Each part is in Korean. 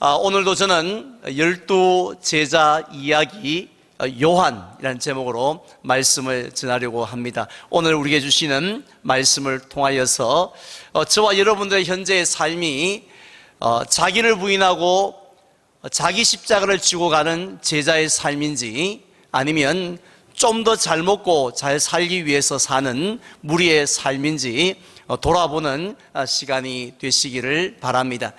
아, 오늘도 저는 열두 제자 이야기 어, 요한이라는 제목으로 말씀을 전하려고 합니다. 오늘 우리에게 주시는 말씀을 통하여서 어, 저와 여러분들의 현재의 삶이 어, 자기를 부인하고 자기 십자가를 지고 가는 제자의 삶인지 아니면 좀 더 잘 먹고 잘 살기 위해서 사는 무리의 삶인지 어, 돌아보는 아, 시간이 되시기를 바랍니다.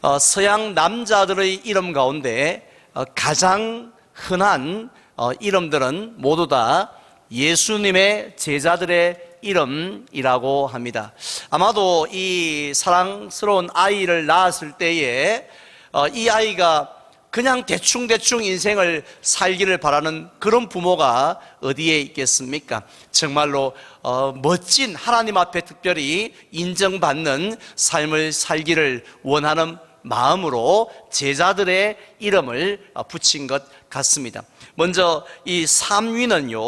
어, 서양 남자들의 이름 가운데 어, 가장 흔한 어, 이름들은 모두 다 예수님의 제자들의 이름이라고 합니다. 아마도 이 사랑스러운 아이를 낳았을 때에 어, 이 아이가 그냥 대충대충 인생을 살기를 바라는 그런 부모가 어디에 있겠습니까? 정말로 어, 멋진 하나님 앞에 특별히 인정받는 삶을 살기를 원하는 마음으로 제자들의 이름을 어, 붙인 것 같습니다. 먼저 이 3위는요,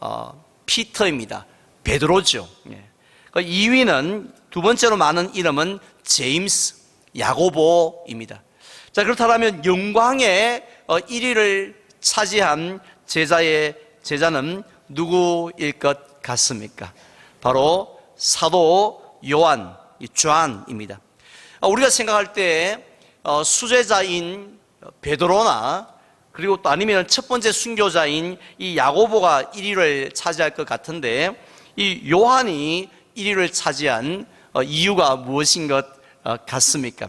어, 피터입니다. 베드로죠. 예. 2위는 두 번째로 많은 이름은 제임스, 야고보입니다. 자, 그렇다면 영광의 1위를 차지한 제자의 제자는 누구일 것 같습니까? 바로 사도 요한, 주안입니다. 우리가 생각할 때 어, 수제자인 베드로나 그리고 또 아니면 첫 번째 순교자인 이 야고보가 1위를 차지할 것 같은데 이 요한이 1위를 차지한 어, 이유가 무엇인 것 어, 같습니까?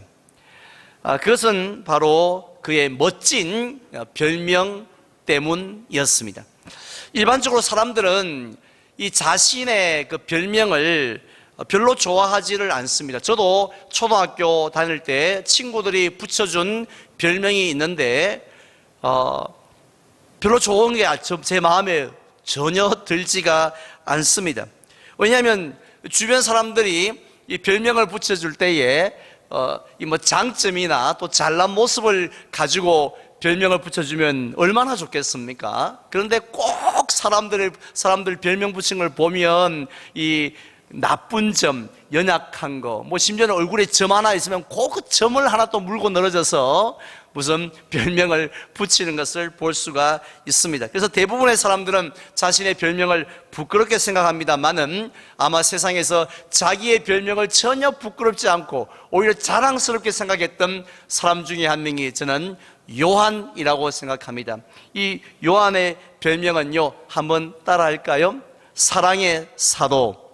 아, 그것은 바로 그의 멋진 별명 때문이었습니다. 일반적으로 사람들은 이 자신의 그 별명을 별로 좋아하지를 않습니다. 저도 초등학교 다닐 때 친구들이 붙여준 별명이 있는데, 어, 별로 좋은 게 제 마음에 전혀 들지가 않습니다. 왜냐하면 주변 사람들이 이 별명을 붙여줄 때에 어, 이 뭐 장점이나 또 잘난 모습을 가지고 별명을 붙여주면 얼마나 좋겠습니까? 그런데 꼭 사람들의 사람들 별명 붙인 걸 보면 이 나쁜 점, 연약한 거, 뭐 심지어는 얼굴에 점 하나 있으면 꼭그 점을 하나 또 물고 늘어져서 무슨 별명을 붙이는 것을 볼 수가 있습니다. 그래서 대부분의 사람들은 자신의 별명을 부끄럽게 생각합니다만은 아마 세상에서 자기의 별명을 전혀 부끄럽지 않고 오히려 자랑스럽게 생각했던 사람 중에 한 명이 저는 요한이라고 생각합니다. 이 요한의 별명은요, 한번 따라 할까요? 사랑의 사도.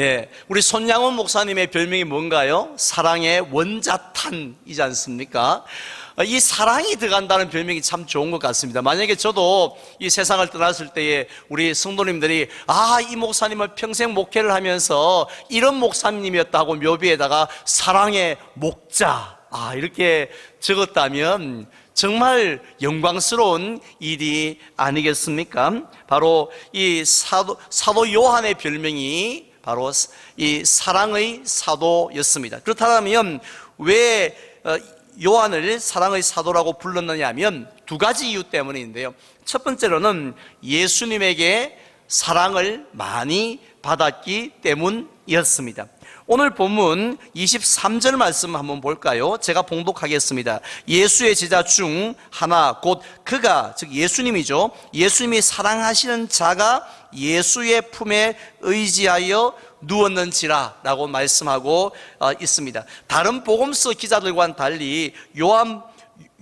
예, 우리 손양원 목사님의 별명이 뭔가요? 사랑의 원자탄이지 않습니까? 이 사랑이 들어간다는 별명이 참 좋은 것 같습니다. 만약에 저도 이 세상을 떠났을 때에 우리 성도님들이 아, 이 목사님을 평생 목회를 하면서 이런 목사님이었다고 묘비에다가 사랑의 목자, 아, 이렇게 적었다면 정말 영광스러운 일이 아니겠습니까? 바로 이 사도, 사도 요한의 별명이 바로 이 사랑의 사도였습니다. 그렇다면 왜 어, 요한을 사랑의 사도라고 불렀느냐 하면 두 가지 이유 때문인데요. 첫 번째로는 예수님에게 사랑을 많이 받았기 때문 이었습니다. 오늘 본문 23절 말씀 한번 볼까요? 제가 봉독하겠습니다. 예수의 제자 중 하나 곧 그가 즉 예수님이죠. 예수님이 사랑하시는 자가 예수의 품에 의지하여 누웠는지라 라고 말씀하고 어, 있습니다. 다른 복음서 기자들과는 달리 요한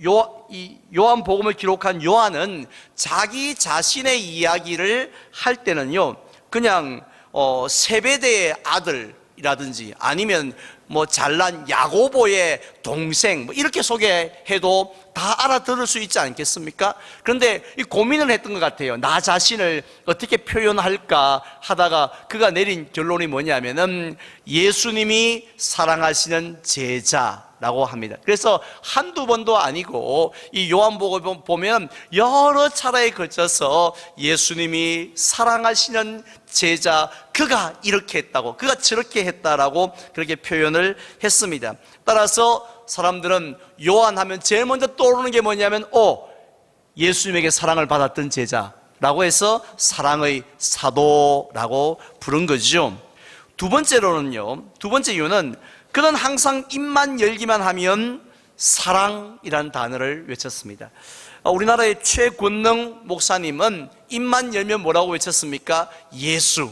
요, 이 요한 복음을 기록한 요한은 자기 자신의 이야기를 할 때는요, 그냥 어, 세베대의 아들 이라든지 아니면 뭐 잘난 야고보의 동생 뭐 이렇게 소개해도 다 알아들을 수 있지 않겠습니까? 그런데 이 고민을 했던 것 같아요. 나 자신을 어떻게 표현할까 하다가 그가 내린 결론이 뭐냐면은 예수님이 사랑하시는 제자 라고 합니다. 그래서 한두 번도 아니고 이 요한복음 보면 여러 차례에 걸쳐서 예수님이 사랑하시는 제자 그가 이렇게 했다고 그가 저렇게 했다라고 그렇게 표현을 했습니다. 따라서 사람들은 요한 하면 제일 먼저 떠오르는 게 뭐냐면 오 예수님에게 사랑을 받았던 제자라고 해서 사랑의 사도라고 부른 거죠. 두 번째로는요. 두 번째 이유는 그는 항상 입만 열기만 하면 사랑이라는 단어를 외쳤습니다. 어, 우리나라의 최권능 목사님은 입만 열면 뭐라고 외쳤습니까? 예수,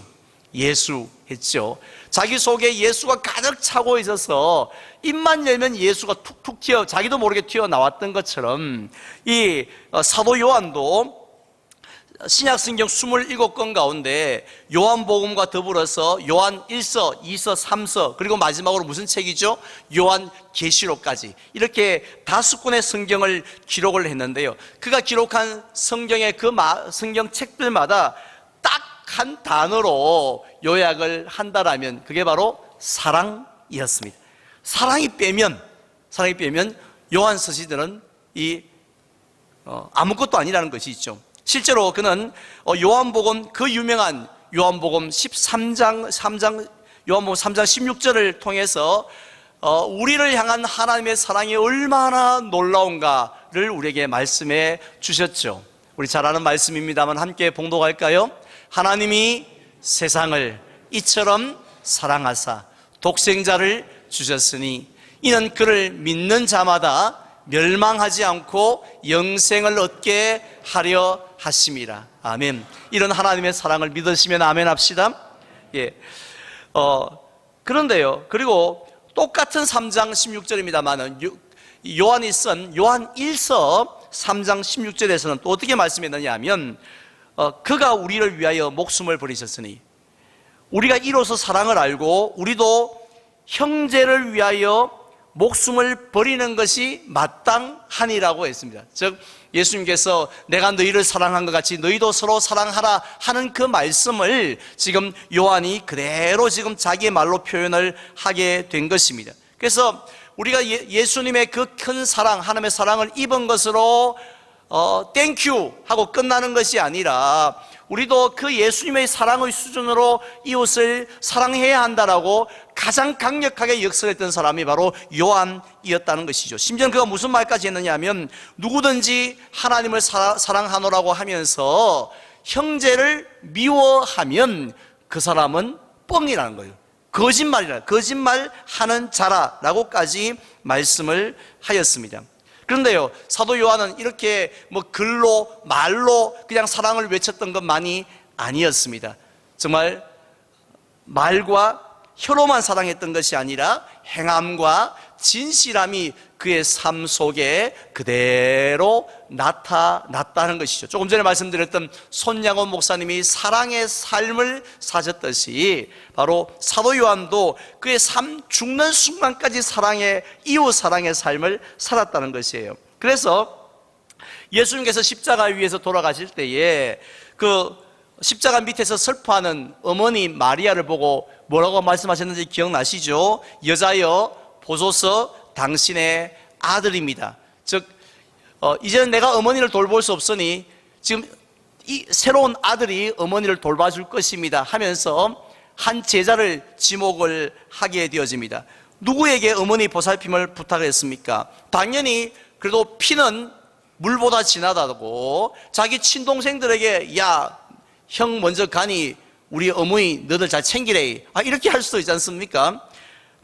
예수 했죠. 자기 속에 예수가 가득 차고 있어서 입만 열면 예수가 툭툭 튀어 자기도 모르게 튀어나왔던 것처럼 이 어, 사도 요한도 신약 성경 27권 가운데 요한복음과 더불어서 요한 1서, 2서, 3서 그리고 마지막으로 무슨 책이죠? 요한 계시록까지 이렇게 다섯 권의 성경을 기록을 했는데요. 그가 기록한 성경의 그 마- 성경 책들마다 딱 한 단어로 요약을 한다라면 그게 바로 사랑이었습니다. 사랑이 빼면 사랑이 빼면 요한 서시들은 이 어, 아무것도 아니라는 것이 있죠. 실제로 그는 어, 요한복음 그 유명한 요한복음 13장 3장 요한복음 3장 16절을 통해서 어, 우리를 향한 하나님의 사랑이 얼마나 놀라운가를 우리에게 말씀해 주셨죠. 우리 잘 아는 말씀입니다만 함께 봉독할까요? 하나님이 세상을 이처럼 사랑하사 독생자를 주셨으니 이는 그를 믿는 자마다 멸망하지 않고 영생을 얻게 하려 하심이라. 아멘. 이런 하나님의 사랑을 믿으시면 아멘 합시다. 예. 어, 그런데요. 그리고 똑같은 3장 16절입니다만은 요한이 쓴 요한 1서 3장 16절에서는 또 어떻게 말씀했느냐 하면 어, 그가 우리를 위하여 목숨을 버리셨으니 우리가 이로써 사랑을 알고 우리도 형제를 위하여 목숨을 버리는 것이 마땅하니라고 했습니다. 즉 예수님께서 내가 너희를 사랑한 것 같이 너희도 서로 사랑하라 하는 그 말씀을 지금 요한이 그대로 지금 자기의 말로 표현을 하게 된 것입니다. 그래서 우리가 예- 예수님의 그 큰 사랑, 하나님의 사랑을 입은 것으로 어, 땡큐 하고 끝나는 것이 아니라 우리도 그 예수님의 사랑의 수준으로 이웃을 사랑해야 한다라고 가장 강력하게 역설했던 사람이 바로 요한이었다는 것이죠. 심지어 그가 무슨 말까지 했느냐 하면 누구든지 하나님을 사, 사랑하노라고 하면서 형제를 미워하면 그 사람은 뻥이라는 거예요. 거짓말이라, 거짓말 하는 자라라고까지 말씀을 하였습니다. 그런데요, 사도 요한은 이렇게 뭐 글로, 말로 그냥 사랑을 외쳤던 것만이 아니었습니다. 정말 말과 혀로만 사랑했던 것이 아니라 행함과 진실함이 그의 삶 속에 그대로 나타났다는 것이죠. 조금 전에 말씀드렸던 손양원 목사님이 사랑의 삶을 사셨듯이 바로 사도 요한도 그의 삶 죽는 순간까지 사랑의 이웃 사랑의 삶을 살았다는 것이에요. 그래서 예수님께서 십자가 위에서 돌아가실 때에 그 십자가 밑에서 슬퍼하는 어머니 마리아를 보고 뭐라고 말씀하셨는지 기억나시죠? 여자여 보소서 당신의 아들입니다. 즉 어, 이제는 내가 어머니를 돌볼 수 없으니 지금 이 새로운 아들이 어머니를 돌봐줄 것입니다 하면서 한 제자를 지목을 하게 되어집니다. 누구에게 어머니 보살핌을 부탁했습니까? 당연히 그래도 피는 물보다 진하다고 자기 친동생들에게 야, 형 먼저 가니 우리 어머니 너들 잘 챙기래. 아, 이렇게 할 수도 있지 않습니까?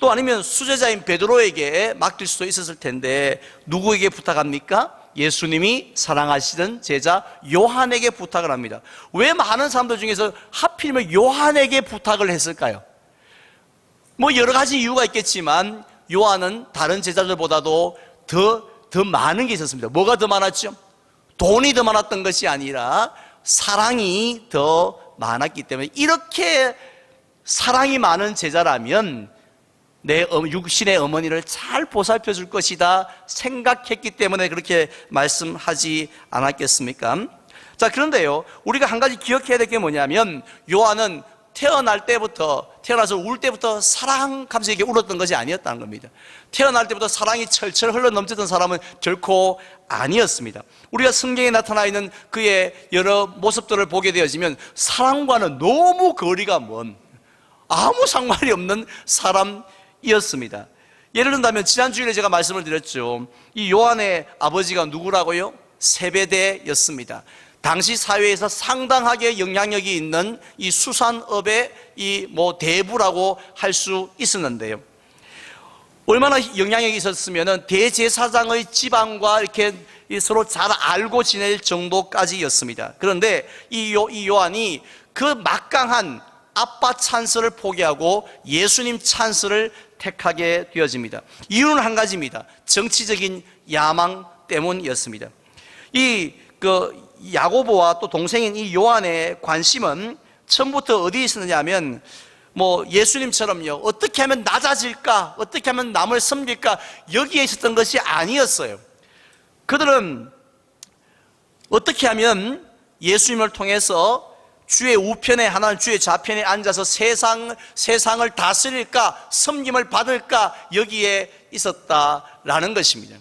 또 아니면 수제자인 베드로에게 맡길 수도 있었을 텐데 누구에게 부탁합니까? 예수님이 사랑하시던 제자 요한에게 부탁을 합니다. 왜 많은 사람들 중에서 하필이면 요한에게 부탁을 했을까요? 뭐 여러 가지 이유가 있겠지만 요한은 다른 제자들보다도 더, 더 많은 게 있었습니다. 뭐가 더 많았죠? 돈이 더 많았던 것이 아니라 사랑이 더 많았기 때문에 이렇게 사랑이 많은 제자라면 내 어- 육신의 어머니를 잘 보살펴 줄 것이다 생각했기 때문에 그렇게 말씀하지 않았겠습니까? 자, 그런데요, 우리가 한 가지 기억해야 될 게 뭐냐면, 요한은 태어날 때부터, 태어나서 울 때부터 사랑 감정에게 울었던 것이 아니었다는 겁니다. 태어날 때부터 사랑이 철철 흘러 넘치던 사람은 결코 아니었습니다. 우리가 성경에 나타나 있는 그의 여러 모습들을 보게 되어지면 사랑과는 너무 거리가 먼, 아무 상관이 없는 사람 이었습니다. 예를 든다면 지난 주일에 제가 말씀을 드렸죠. 이 요한의 아버지가 누구라고요? 세베대였습니다. 당시 사회에서 상당하게 영향력이 있는 이 수산업의 이 뭐 대부라고 할 수 있었는데요. 얼마나 영향력이 있었으면 대제사장의 지방과 이렇게 서로 잘 알고 지낼 정도까지였습니다. 그런데 이, 요, 이 요한이 그 막강한 아빠 찬스를 포기하고 예수님 찬스를 택하게 되어집니다. 이유는 한 가지입니다. 정치적인 야망 때문이었습니다. 이 그 야고보와 또 동생인 이 요한의 관심은 처음부터 어디에 있었느냐 하면 뭐 예수님처럼요. 어떻게 하면 낮아질까? 어떻게 하면 남을 섬길까? 여기에 있었던 것이 아니었어요. 그들은 어떻게 하면 예수님을 통해서 주의 우편에 하나는 주의 좌편에 앉아서 세상 세상을 다스릴까 섬김을 받을까 여기에 있었다라는 것입니다.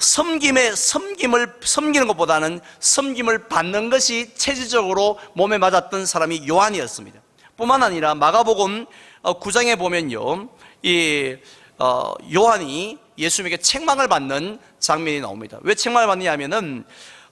섬김에 섬김을 섬기는 것보다는 섬김을 받는 것이 체질적으로 몸에 맞았던 사람이 요한이었습니다. 뿐만 아니라 마가복음 9장에 보면요, 이 어, 요한이 예수님에게 책망을 받는 장면이 나옵니다. 왜 책망을 받느냐면은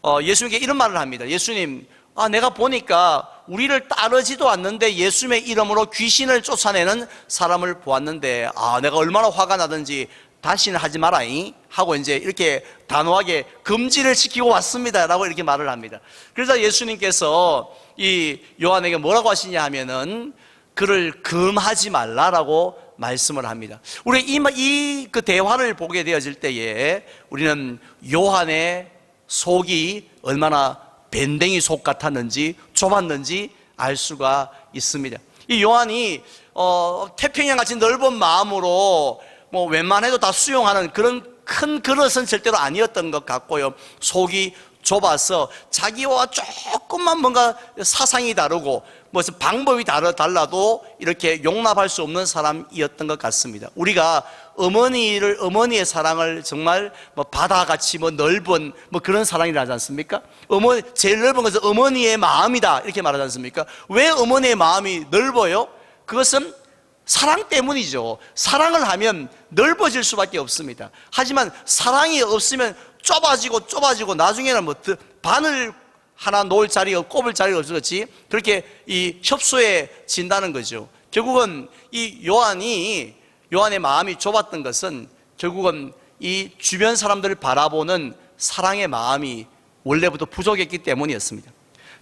어, 예수님께 이런 말을 합니다. 예수님, 아 내가 보니까 우리를 따르지도 않는데 예수님의 이름으로 귀신을 쫓아내는 사람을 보았는데 아 내가 얼마나 화가 나든지 다시는 하지 마라잉 하고 이제 이렇게 단호하게 금지를 시키고 왔습니다 라고 이렇게 말을 합니다. 그래서 예수님께서 이 요한에게 뭐라고 하시냐 하면은 그를 금하지 말라라고 말씀을 합니다. 우리 이그 대화를 보게 되어질 때에 우리는 요한의 속이 얼마나 밴댕이 속 같았는지 좁았는지 알 수가 있습니다. 이 요한이 어, 태평양 같이 넓은 마음으로 뭐 웬만해도 다 수용하는 그런 큰 그릇은 절대로 아니었던 것 같고요. 속이 좁아서 자기와 조금만 뭔가 사상이 다르고 무슨 방법이 다르, 달라도 이렇게 용납할 수 없는 사람이었던 것 같습니다. 우리가 어머니를, 어머니의 사랑을 정말 뭐 바다같이 뭐 넓은 뭐 그런 사랑이라지 않습니까? 어머니, 제일 넓은 것은 어머니의 마음이다. 이렇게 말하지 않습니까? 왜 어머니의 마음이 넓어요? 그것은 사랑 때문이죠. 사랑을 하면 넓어질 수밖에 없습니다. 하지만 사랑이 없으면 좁아지고 좁아지고 나중에는 뭐 바늘 하나 놓을 자리가 꼽을 자리가 없었지 그렇게 이 협소해 진다는 거죠. 결국은 이 요한이 요한의 마음이 좁았던 것은 결국은 이 주변 사람들을 바라보는 사랑의 마음이 원래부터 부족했기 때문이었습니다.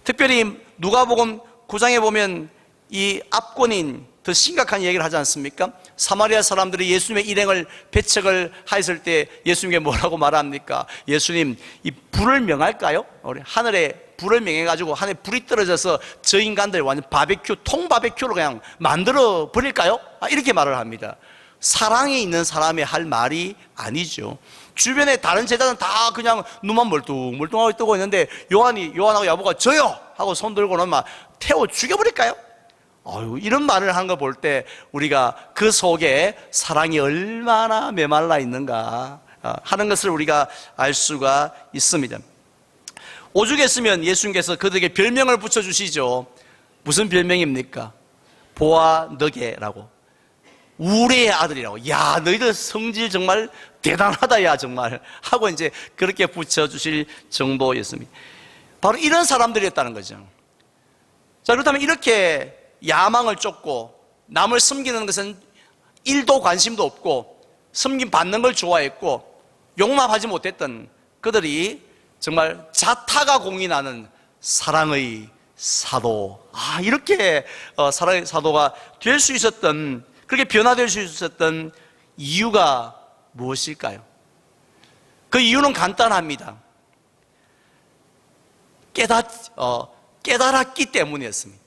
특별히 누가복음 9장에 보면 이 압권인 더 심각한 얘기를 하지 않습니까? 사마리아 사람들이 예수님의 일행을 배척을 하였을 때 예수님께 뭐라고 말합니까? 예수님 이 불을 명할까요? 우리 하늘에 불을 명해가지고 하늘에 불이 떨어져서 저 인간들 완전 바베큐 통 바베큐로 그냥 만들어 버릴까요? 아, 이렇게 말을 합니다. 사랑이 있는 사람이 할 말이 아니죠. 주변에 다른 제자는 다 그냥 눈만 멀뚱멀뚱하고 뜨고 있는데 요한이 요한하고 야보가 저요 하고 손 들고는 막 태워 죽여버릴까요? 어유 이런 말을 한 거 볼 때 우리가 그 속에 사랑이 얼마나 메말라 있는가 어, 하는 것을 우리가 알 수가 있습니다. 오죽했으면 예수님께서 그들에게 별명을 붙여주시죠. 무슨 별명입니까? 보아 너게라고. 우리의 아들이라고. 야, 너희들 성질 정말 대단하다, 야, 정말. 하고 이제 그렇게 붙여주실 정도였습니다. 바로 이런 사람들이었다는 거죠. 자, 그렇다면 이렇게 야망을 쫓고 남을 섬기는 것은 일도 관심도 없고 섬김 받는 걸 좋아했고 용납하지 못했던 그들이 정말 자타가 공인하는 사랑의 사도. 아, 이렇게 어, 사랑의 사도가 될 수 있었던, 그렇게 변화될 수 있었던 이유가 무엇일까요? 그 이유는 간단합니다. 깨닫, 어, 깨달았기 때문이었습니다.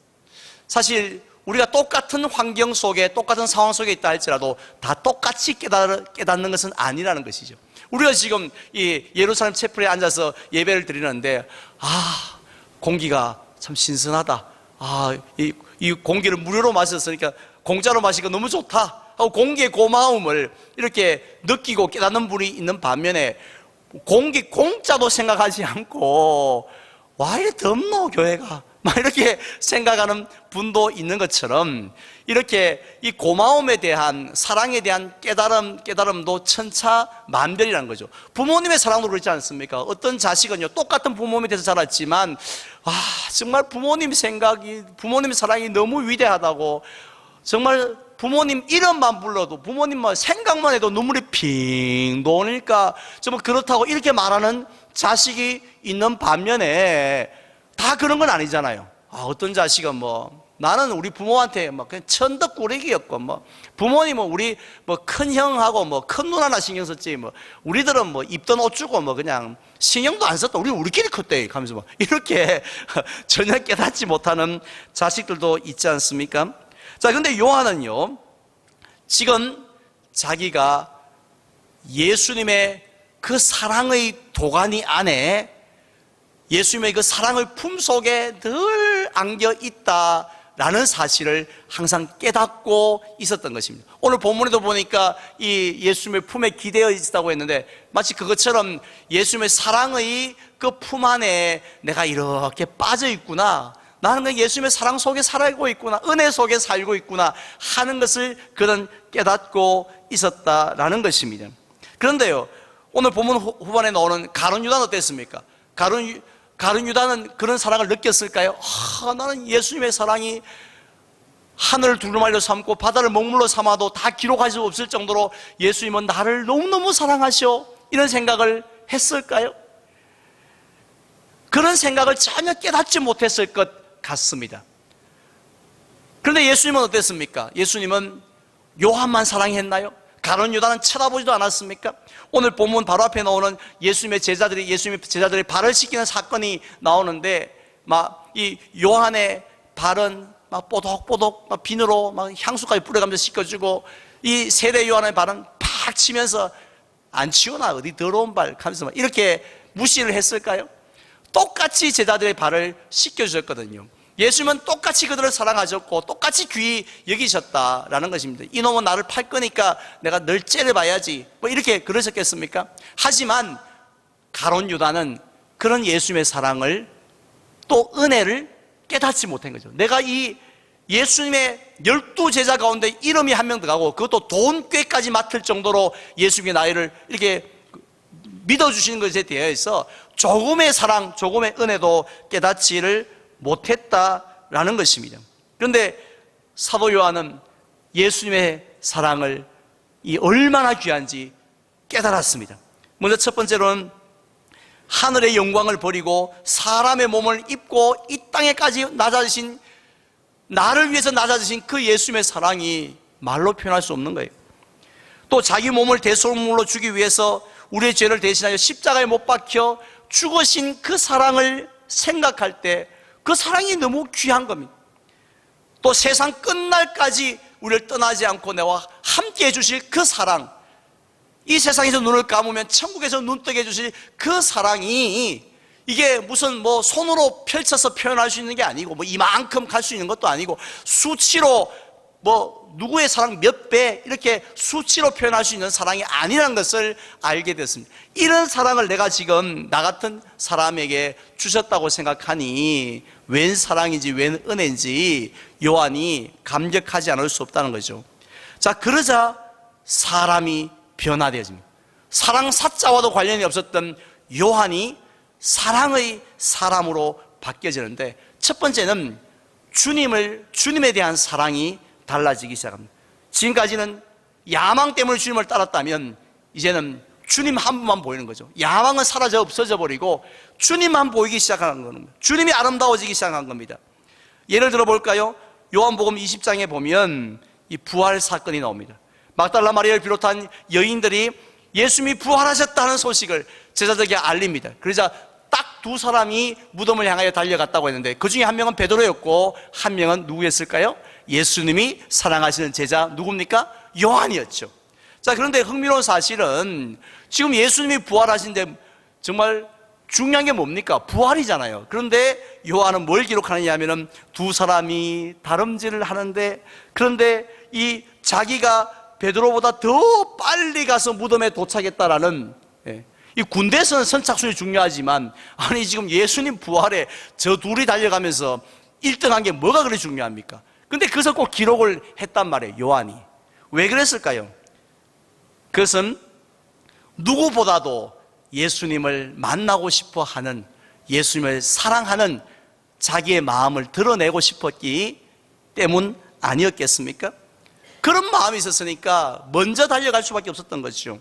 사실 우리가 똑같은 환경 속에 똑같은 상황 속에 있다 할지라도 다 똑같이 깨닫는 것은 아니라는 것이죠. 우리가 지금 이 예루살렘 채플에 앉아서 예배를 드리는데 아 공기가 참 신선하다. 아이 이 공기를 무료로 마셨으니까 공짜로 마시니까 너무 좋다. 하고 공기의 고마움을 이렇게 느끼고 깨닫는 분이 있는 반면에 공기 공짜도 생각하지 않고 와 이래 덥노 교회가 막 이렇게 생각하는 분도 있는 것처럼 이렇게 이 고마움에 대한 사랑에 대한 깨달음 깨달음도 천차만별이라는 거죠. 부모님의 사랑도 그렇지 않습니까? 어떤 자식은요 똑같은 부모님에 대해서 자랐지만 아 정말 부모님 생각이 부모님 사랑이 너무 위대하다고 정말 부모님 이름만 불러도 부모님만 생각만 해도 눈물이 핑 도니까 정말 그렇다고 이렇게 말하는 자식이 있는 반면에 다 그런 건 아니잖아요. 아, 어떤 자식은 뭐 나는 우리 부모한테 뭐 그냥 천덕꾸러기였고 뭐 부모님은 우리 뭐 큰 형하고 뭐 큰 누나나 신경 썼지 뭐 우리들은 뭐 입던 옷 주고 뭐 그냥 신경도 안 썼다 우리 우리끼리 컸대 하면서 뭐 이렇게 전혀 깨닫지 못하는 자식들도 있지 않습니까? 자 근데 요한은요 지금 자기가 예수님의 그 사랑의 도가니 안에 예수님의 그 사랑의 품 속에 늘 안겨 있다 라는 사실을 항상 깨닫고 있었던 것입니다. 오늘 본문에도 보니까 이 예수님의 품에 기대어 있다고 했는데 마치 그것처럼 예수님의 사랑의 그 품 안에 내가 이렇게 빠져 있구나. 나는 그 예수님의 사랑 속에 살고 있구나. 은혜 속에 살고 있구나. 하는 것을 그는 깨닫고 있었다라는 것입니다. 그런데요, 오늘 본문 후- 후반에 나오는 가론 유다는 어땠습니까? 가론, 유- 가론 유다는 그런 사랑을 느꼈을까요? 아, 나는 예수님의 사랑이 하늘을 두루마리로 삼고 바다를 먹물로 삼아도 다 기록할 수 없을 정도로 예수님은 나를 너무너무 사랑하셔. 이런 생각을 했을까요? 그런 생각을 전혀 깨닫지 못했을 것 같습니다. 그런데 예수님은 어땠습니까? 예수님은 요한만 사랑했나요? 가론 유다는 쳐다보지도 않았습니까? 오늘 본문 바로 앞에 나오는 예수님의 제자들이 예수님의 제자들이 발을 씻기는 사건이 나오는데 막 이 요한의 발은 막 뽀독뽀독 막 비누로 막 향수까지 뿌려가면서 씻겨주고 이 세례 요한의 발은 팍 치면서 안 치우나 어디 더러운 발 하면서 막 이렇게 무시를 했을까요? 똑같이 제자들의 발을 씻겨주셨거든요. 예수님은 똑같이 그들을 사랑하셨고 똑같이 귀히 여기셨다라는 것입니다. 이놈은 나를 팔 거니까 내가 널 째려봐야지. 뭐 이렇게 그러셨겠습니까? 하지만 가론 유다는 그런 예수님의 사랑을 또 은혜를 깨닫지 못한 거죠. 내가 이 예수님의 열두 제자 가운데 이름이 한 명 들어가고 그것도 돈꾀까지 맡을 정도로 예수님의 나이를 이렇게 믿어주시는 것에 대해서 조금의 사랑, 조금의 은혜도 깨닫지를 못했다라는 것입니다. 그런데 사도 요한은 예수님의 사랑을 이 얼마나 귀한지 깨달았습니다. 먼저 첫 번째로는 하늘의 영광을 버리고 사람의 몸을 입고 이 땅에까지 낮아지신 나를 위해서 낮아지신 그 예수님의 사랑이 말로 표현할 수 없는 거예요. 또 자기 몸을 대속물로 주기 위해서 우리의 죄를 대신하여 십자가에 못 박혀 죽으신 그 사랑을 생각할 때 그 사랑이 너무 귀한 겁니다. 또 세상 끝날까지 우리를 떠나지 않고 내와 함께 해주실 그 사랑, 이 세상에서 눈을 감으면 천국에서 눈 뜨게 해주실 그 사랑이 이게 무슨 뭐 손으로 펼쳐서 표현할 수 있는 게 아니고 뭐 이만큼 갈 수 있는 것도 아니고 수치로 뭐 누구의 사랑 몇 배 이렇게 수치로 표현할 수 있는 사랑이 아니라는 것을 알게 됐습니다. 이런 사랑을 내가 지금 나 같은 사람에게 주셨다고 생각하니 웬 사랑인지 웬 은혜인지 요한이 감격하지 않을 수 없다는 거죠. 자, 그러자 사람이 변화되어집니다. 사랑 사자와도 관련이 없었던 요한이 사랑의 사람으로 바뀌어지는데 첫 번째는 주님을 주님에 대한 사랑이 달라지기 시작합니다. 지금까지는 야망 때문에 주님을 따랐다면 이제는 주님 한 분만 보이는 거죠. 야망은 사라져 없어져 버리고 주님만 보이기 시작하는 겁니다. 주님이 아름다워지기 시작한 겁니다. 예를 들어 볼까요? 요한복음 20장에 보면 이 부활 사건이 나옵니다. 막달라 마리아를 비롯한 여인들이 예수님이 부활하셨다는 소식을 제자들에게 알립니다. 그러자 딱 두 사람이 무덤을 향하여 달려갔다고 했는데 그 중에 한 명은 베드로였고 한 명은 누구였을까요? 예수님이 사랑하시는 제자 누굽니까? 요한이었죠. 자, 그런데 흥미로운 사실은 지금 예수님이 부활하신데 정말 중요한 게 뭡니까? 부활이잖아요. 그런데 요한은 뭘 기록하느냐 하면은 두 사람이 다름질을 하는데 그런데 이 자기가 베드로보다 더 빨리 가서 무덤에 도착했다라는 예, 이 군대에서는 선착순이 중요하지만 아니 지금 예수님 부활에 저 둘이 달려가면서 1등한 게 뭐가 그리 중요합니까? 근데 그것을 꼭 기록을 했단 말이에요. 요한이. 왜 그랬을까요? 그것은 누구보다도 예수님을 만나고 싶어 하는 예수님을 사랑하는 자기의 마음을 드러내고 싶었기 때문 아니었겠습니까? 그런 마음이 있었으니까 먼저 달려갈 수밖에 없었던 것이죠.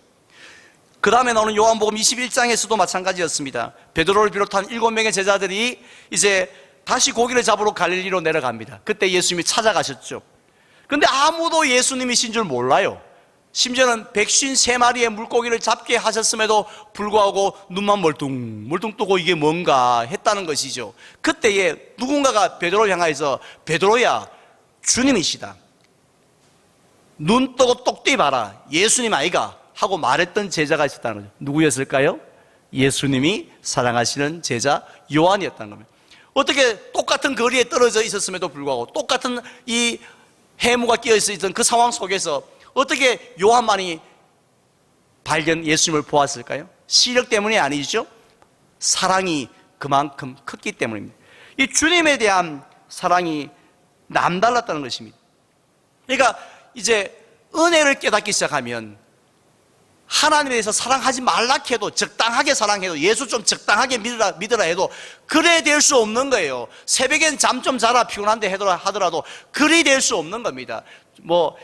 그 다음에 나오는 요한복음 21장에서도 마찬가지였습니다. 베드로를 비롯한 일곱 명의 제자들이 이제 다시 고기를 잡으러 갈릴리로 내려갑니다. 그때 예수님이 찾아가셨죠. 근데 아무도 예수님이신 줄 몰라요. 심지어는 백신 세 마리의 물고기를 잡게 하셨음에도 불구하고 눈만 멀뚱 멀뚱 뜨고 이게 뭔가 했다는 것이죠. 그때에 누군가가 베드로를 향하여서 베드로야 주님이시다. 눈 뜨고 똑띠 봐라. 예수님 아이가 하고 말했던 제자가 있었다는 거죠. 누구였을까요? 예수님이 사랑하시는 제자 요한이었다는 겁니다. 어떻게 똑같은 거리에 떨어져 있었음에도 불구하고 똑같은 이 해무가 끼어 있었던 그 상황 속에서 어떻게 요한만이 발견 예수님을 보았을까요? 시력 때문이 아니죠. 사랑이 그만큼 컸기 때문입니다. 이 주님에 대한 사랑이 남달랐다는 것입니다. 그러니까 이제 은혜를 깨닫기 시작하면 하나님에 대해서 사랑하지 말라 해도 적당하게 사랑해도 예수 좀 적당하게 믿으라, 믿으라 해도 그래 될 수 없는 거예요. 새벽엔 잠 좀 자라 피곤한데 하더라도 그리 될 수 없는 겁니다. 뭐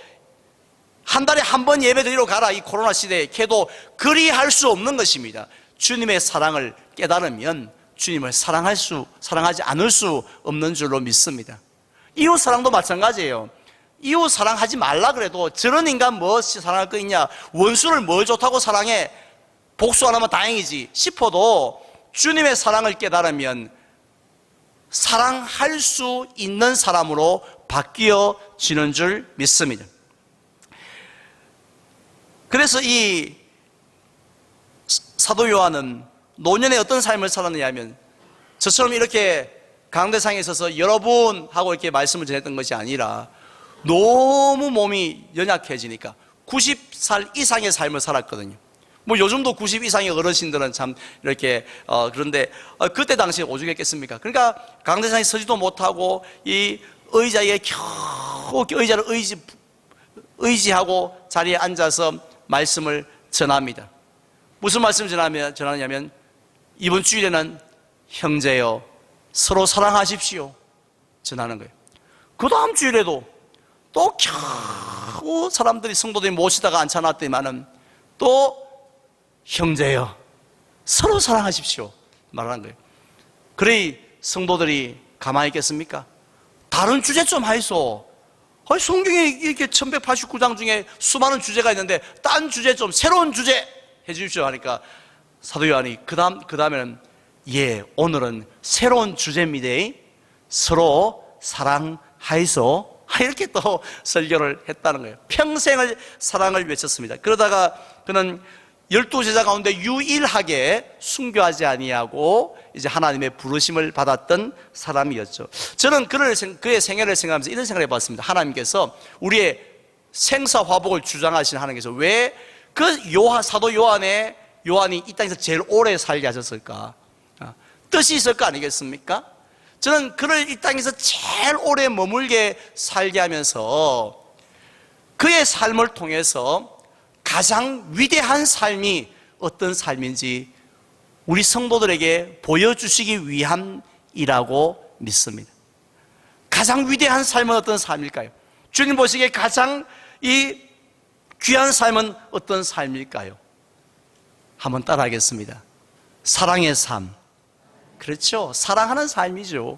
한 달에 한 번 예배 드리러 가라 이 코로나 시대에 해도 그리 할 수 없는 것입니다. 주님의 사랑을 깨달으면 주님을 사랑할 수 사랑하지 않을 수 없는 줄로 믿습니다. 이웃 사랑도 마찬가지예요. 이웃 사랑하지 말라 그래도 저런 인간 무엇이 사랑할 거 있냐? 원수를 뭘 좋다고 사랑해? 복수 안 하면 다행이지 싶어도 주님의 사랑을 깨달으면 사랑할 수 있는 사람으로 바뀌어지는 줄 믿습니다. 그래서 이 사도 요한은 노년에 어떤 삶을 살았느냐 하면 저처럼 이렇게 강대상에 있어서 여러분하고 이렇게 말씀을 전했던 것이 아니라 너무 몸이 연약해지니까 90살 이상의 삶을 살았거든요. 뭐 요즘도 90 이상의 어르신들은 참 이렇게 어 그런데 어 그때 당시에 오죽했겠습니까? 그러니까 강대상에 서지도 못하고 이 의자에 겨우 의자를 의지 의지하고 자리에 앉아서 말씀을 전합니다. 무슨 말씀을 전하냐면 이번 주일에는 형제여 서로 사랑하십시오 전하는 거예요. 그 다음 주일에도 또 겨우 사람들이 성도들이 모시다가 앉혀놨더니만은 또 형제여 서로 사랑하십시오 말하는 거예요. 그래 성도들이 가만히 있겠습니까? 다른 주제 좀 하이소. 아니, 성경에 이렇게 1189장 중에 수많은 주제가 있는데 딴 주제 좀 새로운 주제 해 주십시오 하니까 사도 요한이 그 다음 그 다음에는 예 오늘은 새로운 주제입니다. 서로 사랑하이소 이렇게 또 설교를 했다는 거예요. 평생을 사랑을 외쳤습니다. 그러다가 그는 열두 제자 가운데 유일하게 순교하지 아니하고 이제 하나님의 부르심을 받았던 사람이었죠. 저는 그를 그의 생애를 생각하면서 이런 생각을 해봤습니다. 하나님께서 우리의 생사 화복을 주장하신 하나님께서 왜 그 요한 사도 요한의 요한이 이 땅에서 제일 오래 살게 하셨을까? 아, 뜻이 있을 거 아니겠습니까? 저는 그를 이 땅에서 제일 오래 머물게 살게 하면서 그의 삶을 통해서 가장 위대한 삶이 어떤 삶인지 우리 성도들에게 보여주시기 위함이라고 믿습니다. 가장 위대한 삶은 어떤 삶일까요? 주님 보시기에 가장 이 귀한 삶은 어떤 삶일까요? 한번 따라하겠습니다. 사랑의 삶. 그렇죠. 사랑하는 삶이죠.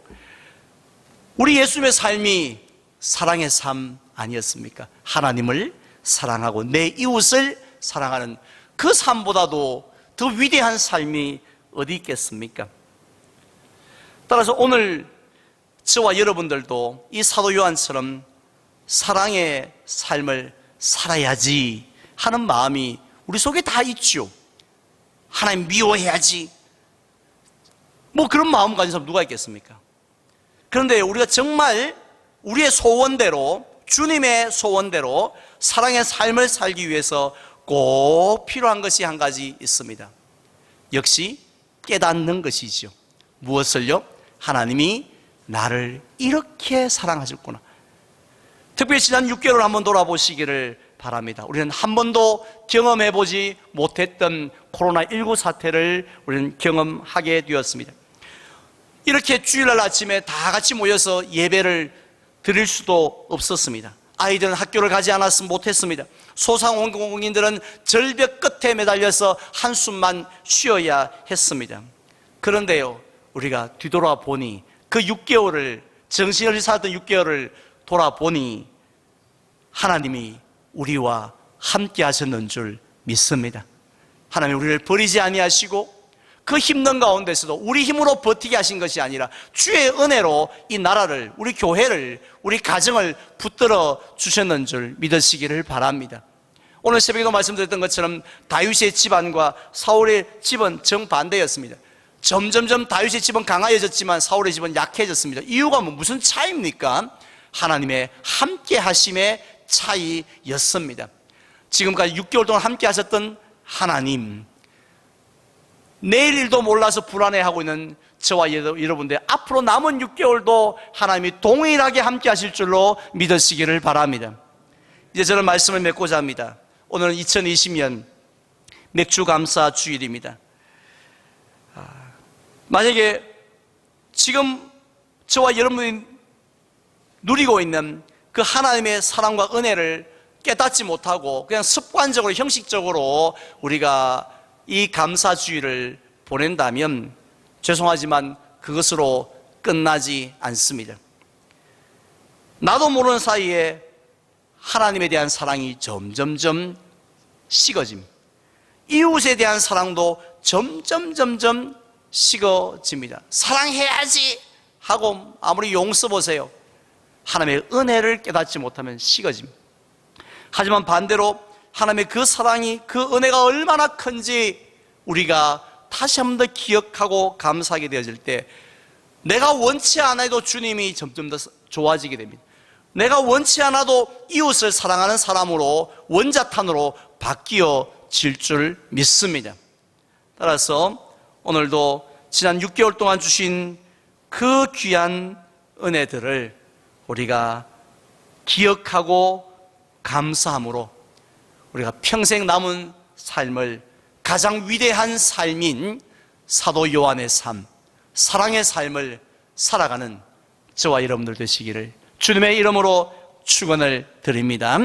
우리 예수님의 삶이 사랑의 삶 아니었습니까? 하나님을 사랑하고 내 이웃을 사랑하는 그 삶보다도 더 위대한 삶이 어디 있겠습니까? 따라서 오늘 저와 여러분들도 이 사도 요한처럼 사랑의 삶을 살아야지 하는 마음이 우리 속에 다 있죠. 하나님 미워해야지. 뭐 그런 마음 가진 사람 누가 있겠습니까? 그런데 우리가 정말 우리의 소원대로 주님의 소원대로 사랑의 삶을 살기 위해서 꼭 필요한 것이 한 가지 있습니다. 역시 깨닫는 것이죠. 무엇을요? 하나님이 나를 이렇게 사랑하셨구나. 특별히 지난 6개월 한번 돌아보시기를 바랍니다. 우리는 한 번도 경험해 보지 못했던 코로나19 사태를 우리는 경험하게 되었습니다. 이렇게 주일날 아침에 다 같이 모여서 예배를 드릴 수도 없었습니다. 아이들은 학교를 가지 않았으면 못했습니다. 소상공인들은 절벽 끝에 매달려서 한숨만 쉬어야 했습니다. 그런데요, 우리가 뒤돌아보니 그 6개월을, 정신을 살았던 6개월을 돌아보니 하나님이 우리와 함께 하셨는 줄 믿습니다. 하나님 우리를 버리지 아니하시고 그 힘든 가운데서도 우리 힘으로 버티게 하신 것이 아니라 주의 은혜로 이 나라를 우리 교회를 우리 가정을 붙들어 주셨는 줄 믿으시기를 바랍니다. 오늘 새벽에도 말씀드렸던 것처럼 다윗의 집안과 사울의 집은 정반대였습니다. 점점점 다윗의 집은 강하여졌지만 사울의 집은 약해졌습니다. 이유가 뭐 무슨 차이입니까? 하나님의 함께 하심의 차이였습니다. 지금까지 6개월 동안 함께 하셨던 하나님, 내일 일도 몰라서 불안해하고 있는 저와 여러분들 앞으로 남은 6개월도 하나님이 동일하게 함께 하실 줄로 믿으시기를 바랍니다. 이제 저는 말씀을 맺고자 합니다. 오늘은 2020년 맥주 감사 주일입니다. 아, 만약에 지금 저와 여러분이 누리고 있는 그 하나님의 사랑과 은혜를 깨닫지 못하고 그냥 습관적으로 형식적으로 우리가 이 감사주의를 보낸다면 죄송하지만 그것으로 끝나지 않습니다. 나도 모르는 사이에 하나님에 대한 사랑이 점점점 식어짐. 이웃에 대한 사랑도 점점 점점 식어집니다. 사랑해야지 하고 아무리 용 써보세요. 하나님의 은혜를 깨닫지 못하면 식어집니다. 하지만 반대로 하나님의 그 사랑이 그 은혜가 얼마나 큰지 우리가 다시 한 번 더 기억하고 감사하게 되어질 때 내가 원치 않아도 주님이 점점 더 좋아지게 됩니다. 내가 원치 않아도 이웃을 사랑하는 사람으로 원자탄으로 바뀌어질 줄 믿습니다. 따라서 오늘도 지난 6개월 동안 주신 그 귀한 은혜들을 우리가 기억하고 감사함으로 우리가 평생 남은 삶을 가장 위대한 삶인 사도 요한의 삶, 사랑의 삶을 살아가는 저와 여러분들 되시기를 주님의 이름으로 축원을 드립니다.